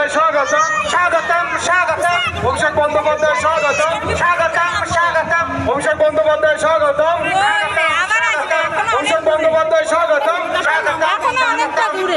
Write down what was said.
বন্দ্যোপাধ্যায় স্বাগত স্বাগতম স্বাগতম। অভিষেক বন্দ্যোপাধ্যায় স্বাগত স্বাগতম স্বাগতম। অভিষেক বন্দ্যোপাধ্যায় স্বাগত অভিষেক বন্দ্যোপাধ্যায় স্বাগত এখনও অনেকটা দূরে।